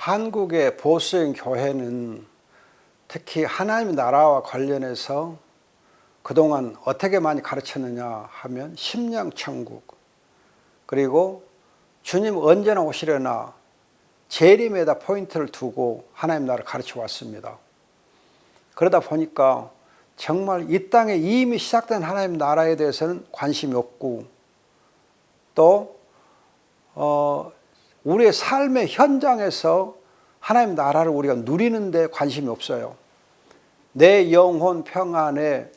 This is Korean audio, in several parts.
한국의 보수적인 교회는 특히 하나님의 나라와 관련해서 그동안 어떻게 많이 가르쳤느냐 하면 심령 천국 그리고 주님 언제나 오시려나 재림에다 포인트를 두고 하나님 나라를 가르쳐 왔습니다. 그러다 보니까 정말 이 땅에 이미 시작된 하나님 나라에 대해서는 관심이 없고 또 어, 우리의 삶의 현장에서 하나님 나라를 우리가 누리는데 관심이 없어요. 내 영혼 평안에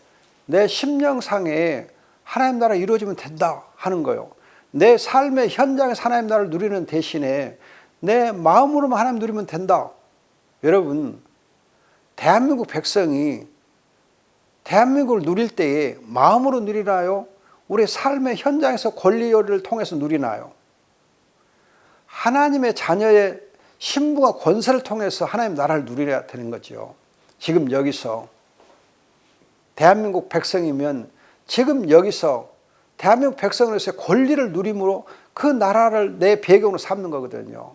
내 심령상에 하나님 나라 이루어지면 된다 하는 거요. 내 삶의 현장에서 하나님 나라를 누리는 대신에 내 마음으로만 하나님 누리면 된다. 여러분, 대한민국 백성이 대한민국을 누릴 때에 마음으로 누리나요? 우리 삶의 현장에서 권리를 통해서 누리나요? 하나님의 자녀의 신부가 권세를 통해서 하나님 나라를 누려야 되는 거죠. 지금 여기서 대한민국 백성이면 지금 여기서 대한민국 백성으로서의 권리를 누림으로 그 나라를 내 배경으로 삼는 거거든요.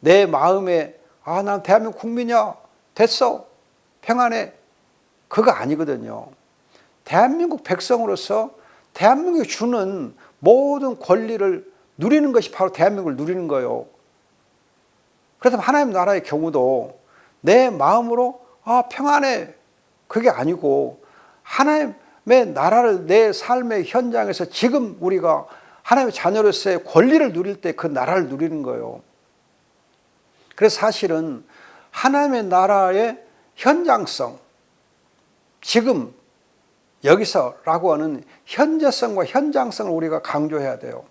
내 마음에 아, 난 대한민국 국민이야. 됐어. 평안해. 그거 아니거든요. 대한민국 백성으로서 대한민국이 주는 모든 권리를 누리는 것이 바로 대한민국을 누리는 거예요. 그래서 하나님 나라의 경우도 내 마음으로 아, 평안해. 그게 아니고 하나님의 나라를 내 삶의 현장에서 지금 우리가 하나님의 자녀로서의 권리를 누릴 때 그 나라를 누리는 거예요. 그래서 사실은 하나님의 나라의 현장성, 지금 여기서라고 하는 현재성과 현장성을 우리가 강조해야 돼요.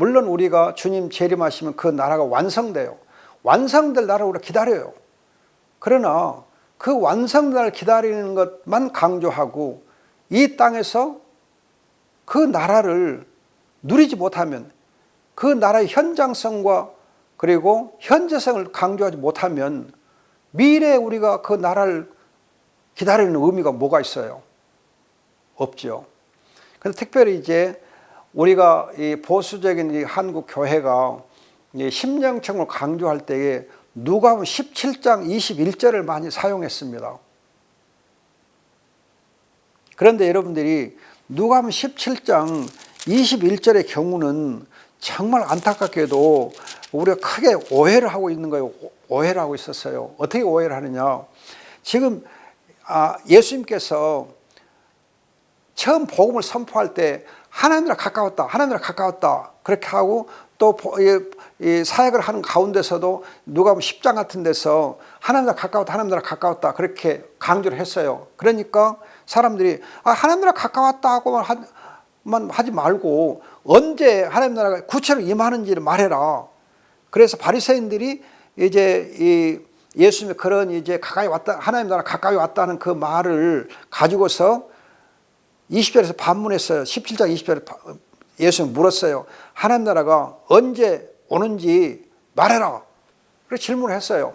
물론 우리가 주님 재림하시면 그 나라가 완성돼요. 완성될 나라를 우리가 기다려요. 그러나 그 완성될 기다리는 것만 강조하고 이 땅에서 그 나라를 누리지 못하면 그 나라의 현장성과 그리고 현재성을 강조하지 못하면 미래에 우리가 그 나라를 기다리는 의미가 뭐가 있어요? 없죠. 근데 특별히 이제 우리가 이 보수적인 이 한국 교회가 이 심령청을 강조할 때에 누가복음 17장 21절을 많이 사용했습니다. 그런데 여러분들이 누가복음 17장 21절의 경우는 정말 안타깝게도 우리가 크게 오해를 하고 있는 거예요. 오해를 하고 있었어요. 어떻게 오해를 하느냐? 지금 아, 예수님께서 처음 복음을 선포할 때 하나님이랑 가까웠다, 하나님이랑 가까웠다 그렇게 하고 또 사역을 하는 가운데서도 누가 보면 10장 같은 데서 하나님이랑 가까웠다, 하나님이랑 가까웠다 그렇게 강조를 했어요. 그러니까 사람들이 아, 하나님이랑 가까웠다 하고만 하지 말고 언제 하나님 나라가 구체로 임하는지를 말해라. 그래서 바리새인들이 이제 이 예수님의 그런 이제 가까이 왔다 하나님 나라 가까이 왔다는 그 말을 가지고서 20절에서 반문했어요. 17장 20절에 예수님 물었어요. 하나님 나라가 언제 오는지 말해라. 그렇게 질문을 했어요.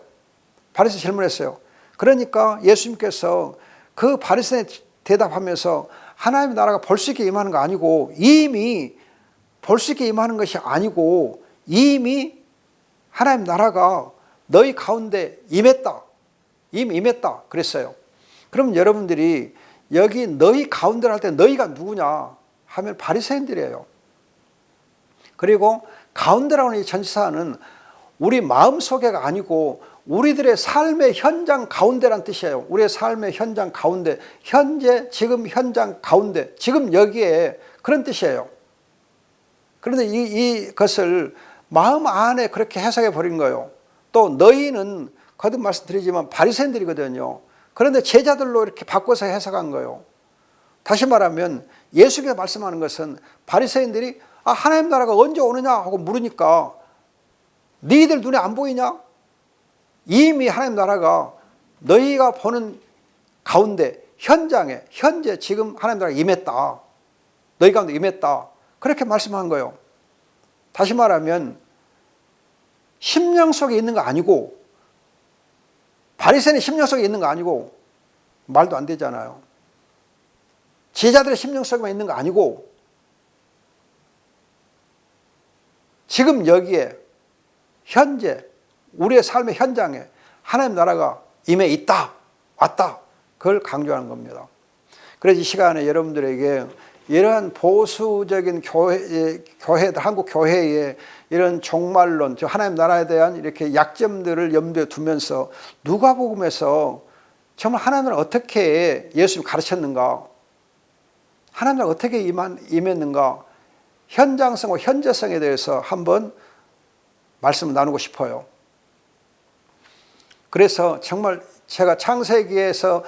바리새 질문했어요. 그러니까 예수님께서 그 바리새 대답하면서 하나님의 나라가 볼 수 있게 임하는 거 아니고 이미 볼 수 있게 임하는 것이 아니고 이미 하나님 나라가 너희 가운데 임했다. 이미 임했다. 그랬어요. 그럼 여러분들이 여기 너희 가운데 할 때 너희가 누구냐 하면 바리새인들이에요. 그리고 가운데라는 이 전치사는 우리 마음 속에가 아니고 우리들의 삶의 현장 가운데란 뜻이에요. 우리의 삶의 현장 가운데, 현재, 지금 현장 가운데, 지금 여기에 그런 뜻이에요. 그런데 이, 이것을 마음 안에 그렇게 해석해 버린 거예요. 또 너희는 거듭 말씀드리지만 바리새인들이거든요. 그런데 제자들로 이렇게 바꿔서 해석한 거예요. 다시 말하면 예수께서 말씀하는 것은 바리새인들이 아, 하나님 나라가 언제 오느냐 하고 물으니까 너희들 눈에 안 보이냐? 이미 하나님 나라가 너희가 보는 가운데 현장에 현재 지금 하나님 나라가 임했다. 너희 가운데 임했다. 그렇게 말씀한 거예요. 다시 말하면 심령 속에 있는 거 아니고 바리새인의 심령 속에 있는 거 아니고 말도 안 되잖아요. 제자들의 심령 속에만 있는 거 아니고 지금 여기에 현재 우리의 삶의 현장에 하나님 나라가 임해 있다, 왔다. 그걸 강조하는 겁니다. 그래서 이 시간에 여러분들에게 이러한 보수적인 교회, 교회들, 한국 교회의 이런 종말론, 저 하나님 나라에 대한 이렇게 약점들을 염두에 두면서 누가복음에서 정말 하나님을 어떻게 예수님 가르쳤는가, 하나님을 어떻게 임한, 임했는가, 현장성과 현재성에 대해서 한번 말씀을 나누고 싶어요. 그래서 정말 제가 창세기에서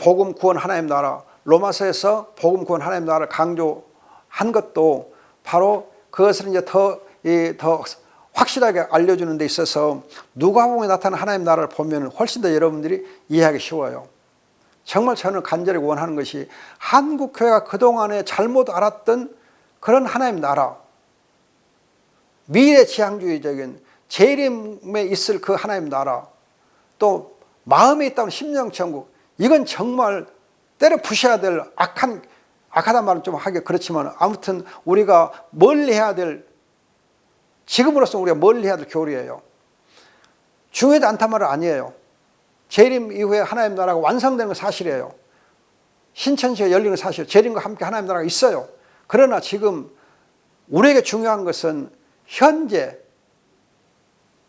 복음 구원 하나님 나라, 로마서에서 복음 구원 하나님 나라를 강조한 것도 바로 그것을 이제 더, 더 확실하게 알려주는 데 있어서 누가복음에 나타난 하나님 나라를 보면 훨씬 더 여러분들이 이해하기 쉬워요. 정말 저는 간절히 원하는 것이 한국 교회가 그동안에 잘못 알았던 그런 하나님 나라, 미래 지향주의적인 재림에 있을 그 하나님 나라, 또 마음에 있다는 심령 천국, 이건 정말 때려 부셔야 될 악한 악하단 말은 좀 하기 그렇지만 아무튼 우리가 멀리 해야 될 지금으로서 우리가 멀리 해야 될 교리예요. 중요하지 않단 말은 아니에요. 재림 이후에 하나님 나라가 완성되는 건 사실이에요. 신천지가 열리는 사실, 재림과 함께 하나님 나라가 있어요. 그러나 지금 우리에게 중요한 것은 현재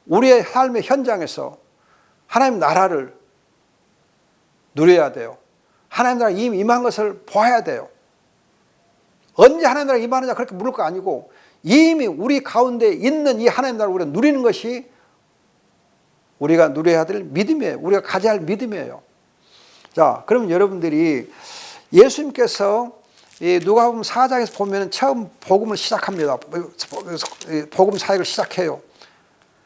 우리의 삶의 현장에서 하나님 나라를 누려야 돼요. 하나님 나라 임한 것을 보아야 돼요. 언제 하나님 나라 임하느냐 그렇게 물을 거 아니고 이미 우리 가운데 있는 이 하나님 나라를 우리가 누리는 것이 우리가 누려야 될 믿음이에요. 우리가 가져야 할 믿음이에요. 자, 그러면 여러분들이 예수님께서 누가복음 4장에서 보면 처음 복음을 시작합니다. 복음 사역을 시작해요.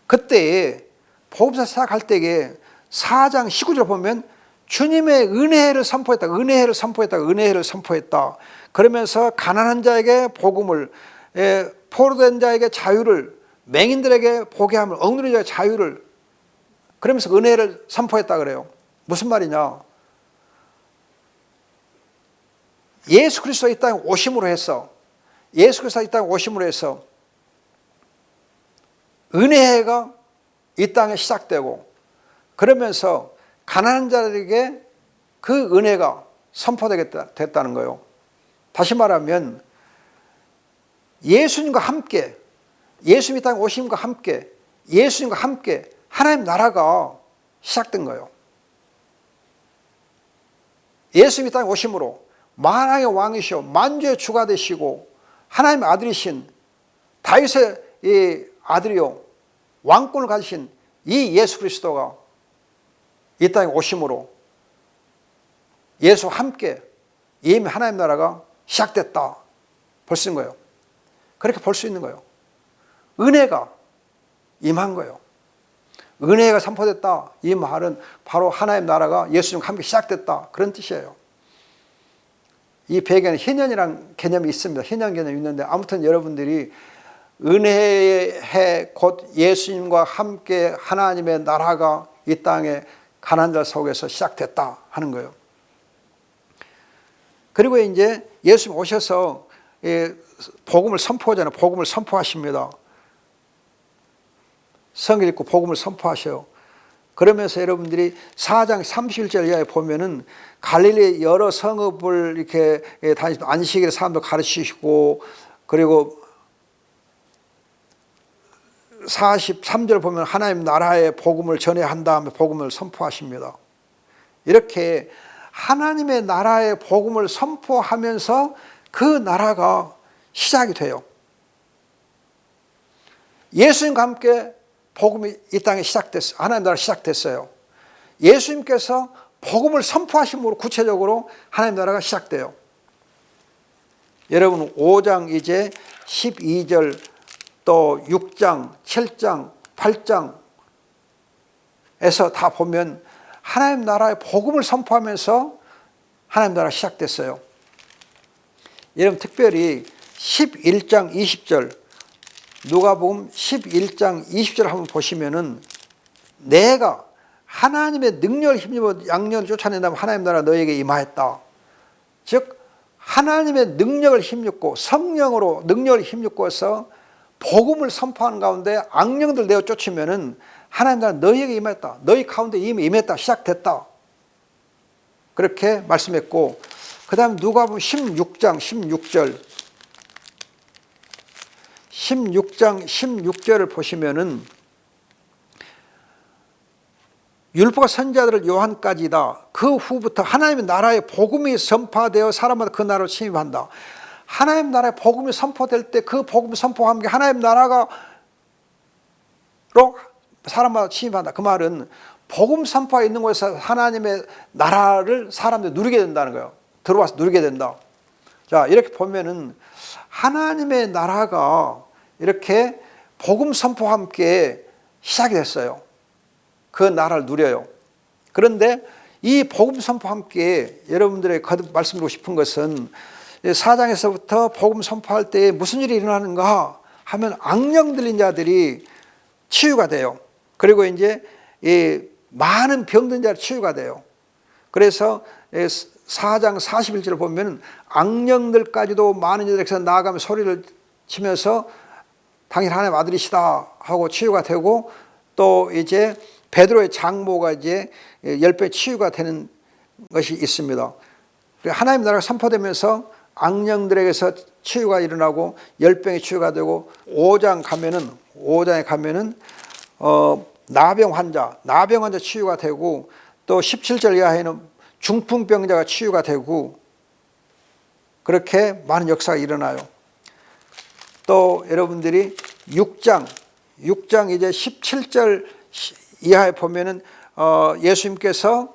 그때 복음사 시작할 때에 4장 19절 보면 주님의 은혜를 선포했다. 은혜를 선포했다. 은혜를 선포했다. 그러면서 가난한 자에게 복음을 예, 포로된 자에게 자유를 맹인들에게 보게 함을 억누린 자의 자유를 그러면서 은혜를 선포했다 그래요. 무슨 말이냐? 예수 그리스도 이 땅에 오심으로 해서 예수 그리스도 이 땅에 오심으로 해서 은혜가 이 땅에 시작되고 그러면서 가난한 자들에게 그 은혜가 선포되겠다 됐다는 거예요. 다시 말하면 예수님과 함께 예수님이 땅에 오심과 함께 예수님과 함께 하나님 나라가 시작된 거예요. 예수님이 땅에 오심으로 만왕의 왕이시오 만주의 주가 되시고 하나님의 아들이신 다윗의 이 아들이요 왕권을 가지신 이 예수 그리스도가 이 땅에 오심으로 예수와 함께 이미 하나님 나라가 시작됐다. 볼 수 있는 거예요. 그렇게 볼 수 있는 거예요. 은혜가 임한 거예요. 은혜가 선포됐다. 이 말은 바로 하나님 나라가 예수님과 함께 시작됐다. 그런 뜻이에요. 이 배경에 희년이란 개념이 있습니다. 희년 개념이 있는데 아무튼 여러분들이 은혜의 해곧 예수님과 함께 하나님의 나라가 이 땅에 가난한 자 속에서 시작됐다 하는 거예요. 그리고 이제 예수님 오셔서 복음을 선포하잖아요. 복음을 선포하십니다. 성경 읽고 복음을 선포하셔요. 그러면서 여러분들이 4장 31절 이하에 보면은 갈릴리 여러 성읍을 이렇게 다니시 안식일에 사람들 가르치시고 그리고 43절 보면 하나님 나라의 복음을 전해야 한 다음에 복음을 선포하십니다. 이렇게 하나님의 나라의 복음을 선포하면서 그 나라가 시작이 돼요. 예수님과 함께 복음이 이 땅에 시작됐어요. 하나님 나라 시작됐어요. 예수님께서 복음을 선포하심으로 구체적으로 하나님 나라가 시작돼요. 여러분 5장 이제 12절 또 6장, 7장, 8장에서 다 보면 하나님 나라의 복음을 선포하면서 하나님 나라가 시작됐어요. 여러분 특별히 11장 20절 누가복음 11장 20절 한번 보시면은 내가 하나님의 능력을 힘입어 양년을 쫓아낸다면 하나님 나라 너에게 임하였다. 즉 하나님의 능력을 힘입고 성령으로 능력을 힘입고서 복음을 선포하는 가운데 악령들 내어 쫓으면은 하나님 나라 너희에게 임했다. 너희 가운데 이미 임했다. 시작됐다. 그렇게 말씀했고 그다음 누가복음 16장 16절 16장 16절을 보시면은 율법과 선자들을 요한까지다. 그 후부터 하나님의 나라의 복음이 선포되어 사람마다 그 나라로 침입한다. 하나님 나라의 복음이 선포될 때 그 복음이 선포와 함께 하나님 나라가 로 사람마다 침입한다. 그 말은 복음 선포가 있는 곳에서 하나님의 나라를 사람들이 누리게 된다는 거예요. 들어와서 누리게 된다. 자, 이렇게 보면은 하나님의 나라가 이렇게 복음 선포와 함께 시작이 됐어요. 그 나라를 누려요. 그런데 이 복음 선포와 함께 여러분들에게 거듭 말씀드리고 싶은 것은 사장에서부터 복음 선포할 때 무슨 일이 일어나는가 하면 악령 들린 자들이 치유가 돼요. 그리고 이제 이 많은 병든 자들 치유가 돼요. 그래서 4장 41절을 보면 악령들까지도 많은 자들에게서 나아가며 소리를 치면서 당연 하나님 아들이시다 하고 치유가 되고 또 이제 베드로의 장모가 이제 열 배 치유가 되는 것이 있습니다. 하나님 나라가 선포되면서 악령들에게서 치유가 일어나고 열병이 치유가 되고 5장 가면은 5장에 가면은 어 나병 환자, 나병 환자 치유가 되고 또 17절 이하에는 중풍병자가 치유가 되고 그렇게 많은 역사가 일어나요. 또 여러분들이 6장, 6장 이제 17절 이하에 보면은 어 예수님께서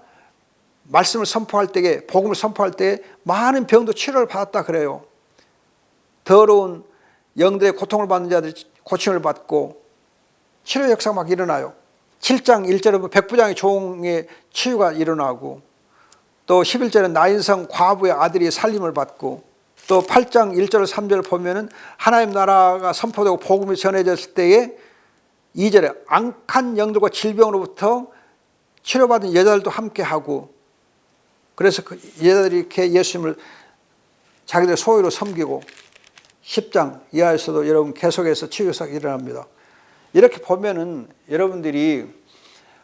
말씀을 선포할 때에 복음을 선포할 때 많은 병도 치료를 받았다 그래요. 더러운 영들의 고통을 받는 자들이 고침을 받고 치료 역사가 막 일어나요. 7장 1절에 보면 백부장의 종의 치유가 일어나고 또 11절에 나인성 과부의 아들이 살림을 받고 또 8장 1절 3절을 보면은 하나님 나라가 선포되고 복음이 전해졌을 때에 2절에 앙칸 영들과 질병으로부터 치료받은 여자들도 함께 하고 그래서 그 여자들이 이렇게 예수님을 자기들 소유로 섬기고 10장 이하에서도 여러분 계속해서 치유사가 일어납니다. 이렇게 보면은 여러분들이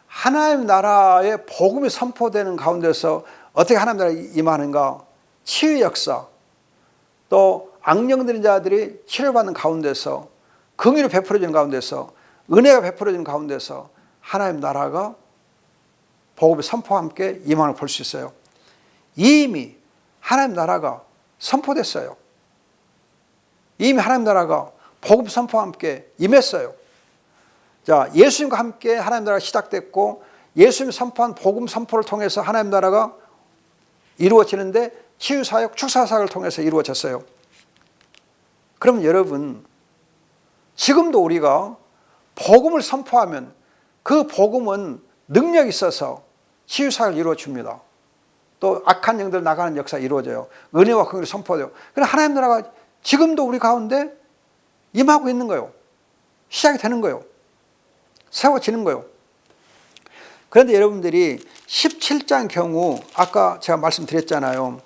하나님 나라의 복음이 선포되는 가운데서 어떻게 하나님 나라에 임하는가? 치유 역사, 또 악령들인 자들이 치료받는 가운데서 긍휼이 베풀어지는 가운데서 은혜가 베풀어지는 가운데서 하나님 나라가 복음의 선포와 함께 임하는 걸 볼 수 있어요. 이미 하나님 나라가 선포됐어요. 이미 하나님 나라가 복음 선포와 함께 임했어요. 자, 예수님과 함께 하나님 나라가 시작됐고 예수님 선포한 복음 선포를 통해서 하나님 나라가 이루어지는데 치유 사역, 축사 사역을 통해서 이루어졌어요. 그러면 여러분 지금도 우리가 복음을 선포하면 그 복음은 능력 있어서 치유 사역을 이루어 줍니다. 또 악한 영들 나가는 역사 이루어져요. 은혜와 긍휼이 선포돼요. 그럼 하나님 나라가 지금도 우리 가운데 임하고 있는 거예요. 시작이 되는 거예요. 세워지는 거예요. 그런데 여러분들이 17장 경우 아까 제가 말씀드렸잖아요.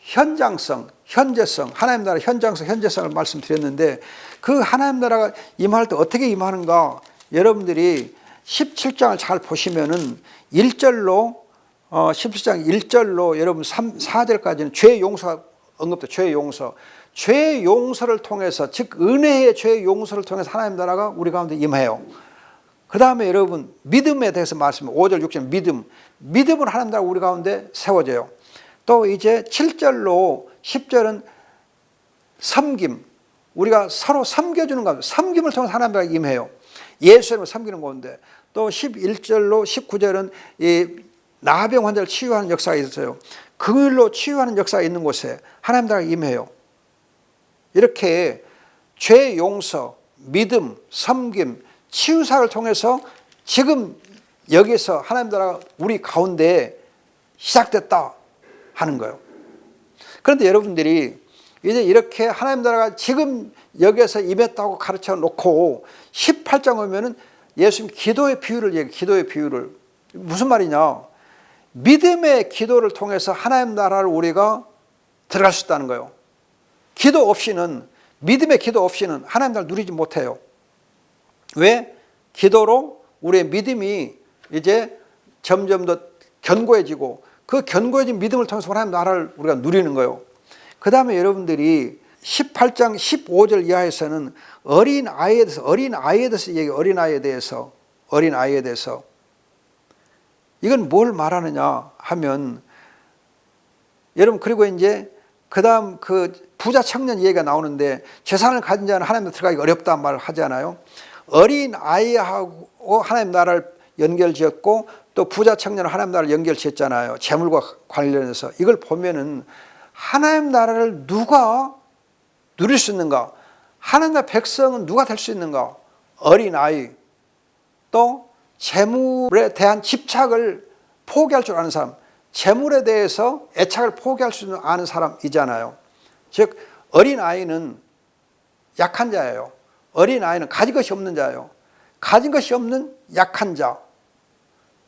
현장성, 현재성, 하나님 나라 현장성, 현재성을 말씀드렸는데 그 하나님 나라가 임할 때 어떻게 임하는가 여러분들이 17장을 잘 보시면은 1절로 어 17장 1절로 여러분 3, 4절까지는 죄 용서가 언급돼 죄 용서. 죄 용서를 통해서 즉 은혜의 죄 용서를 통해서 하나님 나라가 우리 가운데 임해요. 그 다음에 여러분 믿음에 대해서 말씀 5절 6절 믿음 믿음을 하나님 나라 우리 가운데 세워져요. 또 이제 7절로 10절은 섬김 우리가 서로 섬겨주는 가운데 섬김을 통해서 하나님 나라가 임해요. 예수님을 섬기는 가운데 또 11절로 19절은 이 나병 환자를 치유하는 역사가 있어요. 그 일로 치유하는 역사가 있는 곳에 하나님 나라가 임해요. 이렇게 죄 용서, 믿음, 섬김, 치유사를 통해서 지금 여기서 하나님 나라가 우리 가운데 시작됐다 하는 거예요. 그런데 여러분들이 이제 이렇게 하나님 나라가 지금 여기에서 임했다고 가르쳐 놓고 18장 오면은 예수님 기도의 비유를 얘기, 기도의 비유를 무슨 말이냐? 믿음의 기도를 통해서 하나님 나라를 우리가 들어갈 수 있다는 거예요. 기도 없이는 믿음의 기도 없이는 하나님 나라를 누리지 못해요. 왜? 기도로 우리의 믿음이 이제 점점 더 견고해지고 그 견고해진 믿음을 통해서 하나님 나라를 우리가 누리는 거예요. 그 다음에 여러분들이 18장 15절 이하에서는 어린 아이에 대해서 어린 아이에 대해서 얘기 어린 아이에 대해서 어린 아이에 대해서 이건 뭘 말하느냐 하면 여러분 그리고 이제 그다음 그 부자 청년 얘기가 나오는데 재산을 가진 자는 하나님 들어가기 어렵다는 말을 하잖아요. 어린 아이하고 하나님 나라를 연결지었고 또 부자 청년은 하나님 나라를 연결지었잖아요. 재물과 관련해서 이걸 보면은 하나님 나라를 누가 누릴 수 있는가? 하나님 나라 백성은 누가 될 수 있는가? 어린 아이 또 재물에 대한 집착을 포기할 줄 아는 사람, 재물에 대해서 애착을 포기할 수 아는 사람이잖아요. 즉 어린 아이는 약한 자예요. 어린 아이는 가진 것이 없는 자예요. 가진 것이 없는 약한 자.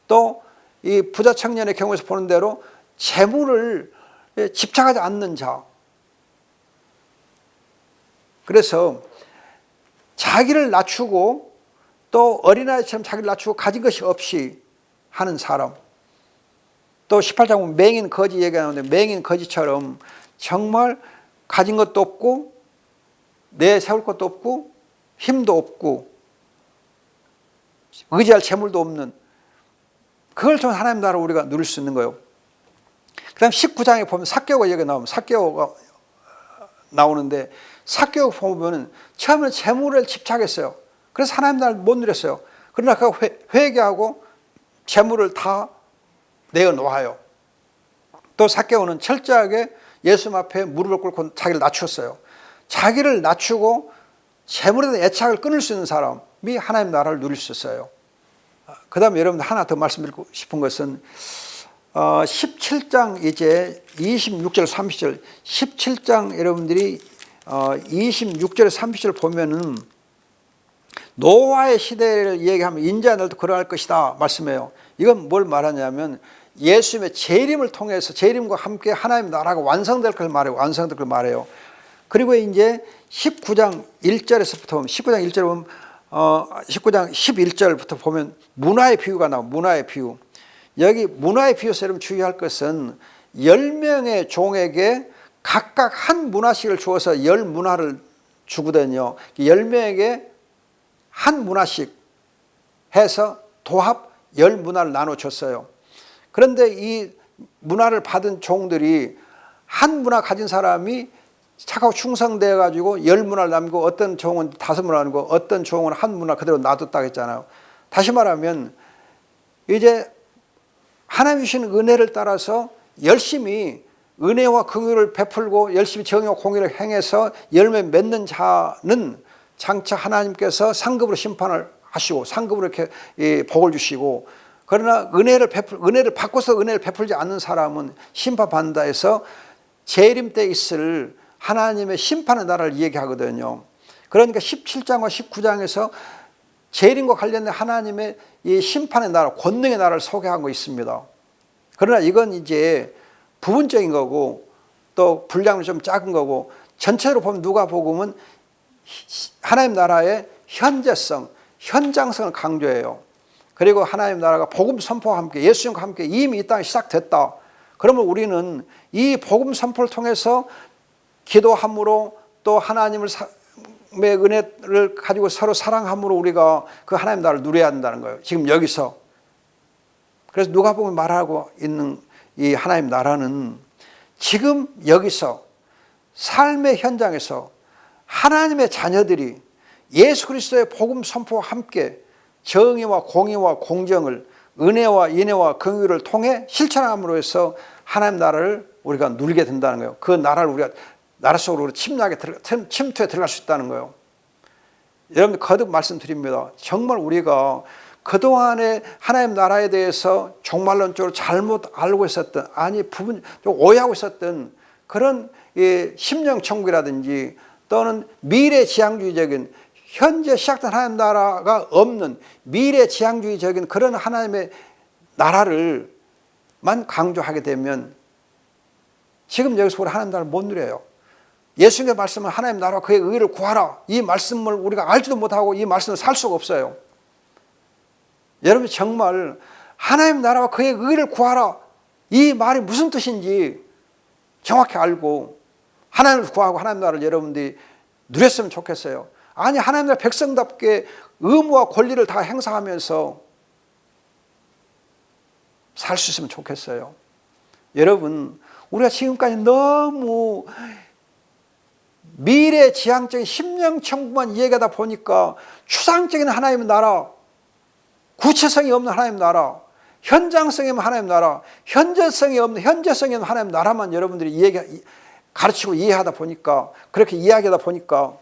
또 이 부자 청년의 경우에서 보는 대로 재물을 집착하지 않는 자. 그래서 자기를 낮추고 또 어린아이처럼 자기를 낮추고 가진 것이 없이 하는 사람. 또 18장 보면 맹인 거지 얘기가 나오는데 맹인 거지처럼 정말 가진 것도 없고 내 세울 것도 없고 힘도 없고 의지할 재물도 없는 그걸 통해 하나님 나라 우리가 누릴 수 있는 거예요. 그 다음 19장에 보면 사개오가 얘기가 나오면 사개오가 나오는데 사개오 보면은 처음에는 재물을 집착했어요. 그래서 하나님 나라를 못 누렸어요. 그러나 그 회개하고 재물을 다 내어놓아요. 또 사개오는 철저하게 예수 앞에 무릎을 꿇고 자기를 낮췄어요. 자기를 낮추고 재물에 대한 애착을 끊을 수 있는 사람이 하나님 나라를 누릴 수 있어요. 그 다음에 여러분들 하나 더 말씀드리고 싶은 것은 어, 17장 이제 26절 30절 17장 여러분들이 어, 26절 30절 보면은 노아의 시대를 얘기하면 인자들도 그러할 것이다 말씀해요. 이건 뭘 말하냐면 예수님의 재림을 통해서 재림과 함께 하나님 나라가 완성될 걸 말해요. 완성될 걸 말해요. 그리고 이제 19장 1절에서부터 보면 19장 1절에 보면 어 19장 11절부터 보면 문화의 비유가 나와 문화의 비유. 여기 문화의 비유에서 여러분 주의할 것은 10명의 종에게 각각 한 문화씩을 주어서 열 문화를 주거든요. 10명에게 한 문화씩 해서 도합 열 문화를 나눠줬어요. 그런데 이 문화를 받은 종들이 한 문화 가진 사람이 착하고 충성되어 가지고 열 문화를 남기고 어떤 종은 다섯 문화 남기고 어떤 종은 한 문화 그대로 놔뒀다 했잖아요. 다시 말하면 이제 하나님 주신 은혜를 따라서 열심히 은혜와 긍휼을 베풀고 열심히 정의와 공의를 행해서 열매 맺는 자는 장차 하나님께서 상급으로 심판을 하시고 상급으로 이렇게 복을 주시고 그러나 은혜를 베풀 은혜를 받고서 은혜를 베풀지 않는 사람은 심판받는다 해서 재림 때 있을 하나님의 심판의 나라를 얘기하거든요. 그러니까 17장과 19장에서 재림과 관련된 하나님의 이 심판의 나라, 권능의 나라를 소개한 거 있습니다. 그러나 이건 이제 부분적인 거고 또 분량이 좀 작은 거고 전체로 보면 누가 복음은 하나님 나라의 현재성, 현장성을 강조해요. 그리고 하나님 나라가 복음 선포와 함께 예수님과 함께 이미 이 땅에 시작됐다. 그러면 우리는 이 복음 선포를 통해서 기도함으로 또 하나님을 의 은혜를 가지고 서로 사랑함으로 우리가 그 하나님 나라를 누려야 한다는 거예요. 지금 여기서. 그래서 누가 보면 말하고 있는 이 하나님 나라는 지금 여기서 삶의 현장에서 하나님의 자녀들이 예수 그리스도의 복음 선포와 함께 정의와 공의와 공정을 은혜와 인애와 긍휼을 통해 실천함으로 해서 하나님 나라를 우리가 누리게 된다는 거예요. 그 나라를 우리가 나라 속으로 침략에 들어 침투에 들어갈 수 있다는 거예요. 여러분 거듭 말씀드립니다. 정말 우리가 그동안에 하나님 나라에 대해서 종말론적으로 잘못 알고 있었던 아니 부분 좀 오해하고 있었던 그런 심령 천국이라든지 또는 미래 지향주의적인 현재 시작된 하나님 나라가 없는 미래 지향주의적인 그런 하나님의 나라를만 강조하게 되면 지금 여기서 우리 하나님 나라를 못 누려요. 예수님의 말씀은 하나님 나라와 그의 의를 구하라. 이 말씀을 우리가 알지도 못하고 이 말씀을 살 수가 없어요. 여러분 정말 하나님 나라와 그의 의를 구하라. 이 말이 무슨 뜻인지 정확히 알고 하나님을 구하고 하나님 나라를 여러분들이 누렸으면 좋겠어요. 아니 하나님 나라 백성답게 의무와 권리를 다 행사하면서 살 수 있으면 좋겠어요. 여러분 우리가 지금까지 너무 미래 지향적인 심령천국만 이야기하다 보니까 추상적인 하나님의 나라, 구체성이 없는 하나님 나라, 현장성이 없는 하나님 나라, 현재성이 없는 현재성이 없는 하나님 나라만 여러분들이 이야기 가르치고 이해하다 보니까 그렇게 이야기하다 보니까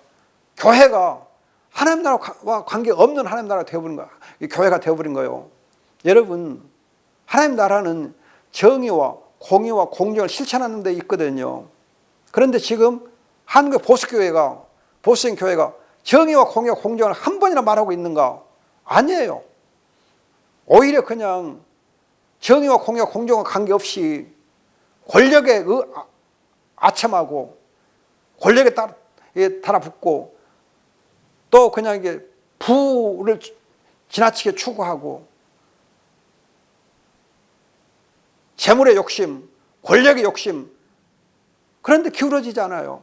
교회가 하나님 나라와 관계 없는 하나님 나라가 되어버린 거야. 교회가 되어버린 거예요. 여러분 하나님 나라는 정의와 공의와 공정을 실천하는 데 있거든요. 그런데 지금 한국 보수교회가 보수인 교회가 정의와 공의와 공정을 한 번이나 말하고 있는가? 아니에요. 오히려 그냥 정의와 공의와 공정과 관계없이 권력에 의- 아- 아첨하고 권력에 따라 예, 달아붙고 또 그냥 이게 부를 지나치게 추구하고 재물의 욕심, 권력의 욕심 그런데 기울어지지 않아요.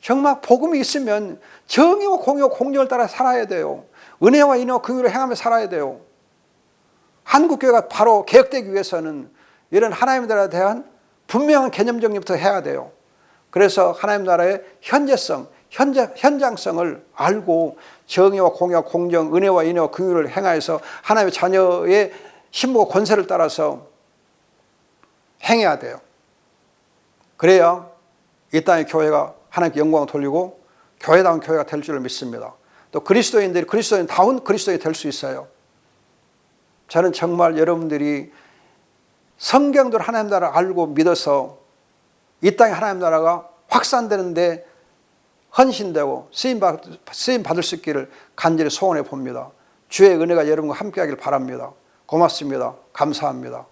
정말 복음이 있으면 정의와 공의와 공정을 따라 살아야 돼요. 은혜와 인혜와 긍휼을 행하며 살아야 돼요. 한국 교회가 바로 개혁되기 위해서는 이런 하나님 나라에 대한 분명한 개념 정리부터 해야 돼요. 그래서 하나님 나라의 현재성, 현재, 현장성을 알고 정의와 공의와 공정, 은혜와 인혜와 긍휼을 행하여서 하나님의 자녀의 신부와 권세를 따라서 행해야 돼요. 그래야 이 땅의 교회가 하나님께 영광을 돌리고 교회다운 교회가 될 줄을 믿습니다. 또 그리스도인들이 그리스도인다운 그리스도인이 될 수 있어요. 저는 정말 여러분들이 성경대로 하나님 나라를 알고 믿어서 이 땅에 하나님 나라가 확산되는데 헌신되고 쓰임, 받을 수 있기를 간절히 소원해 봅니다. 주의 은혜가 여러분과 함께하길 바랍니다. 고맙습니다. 감사합니다.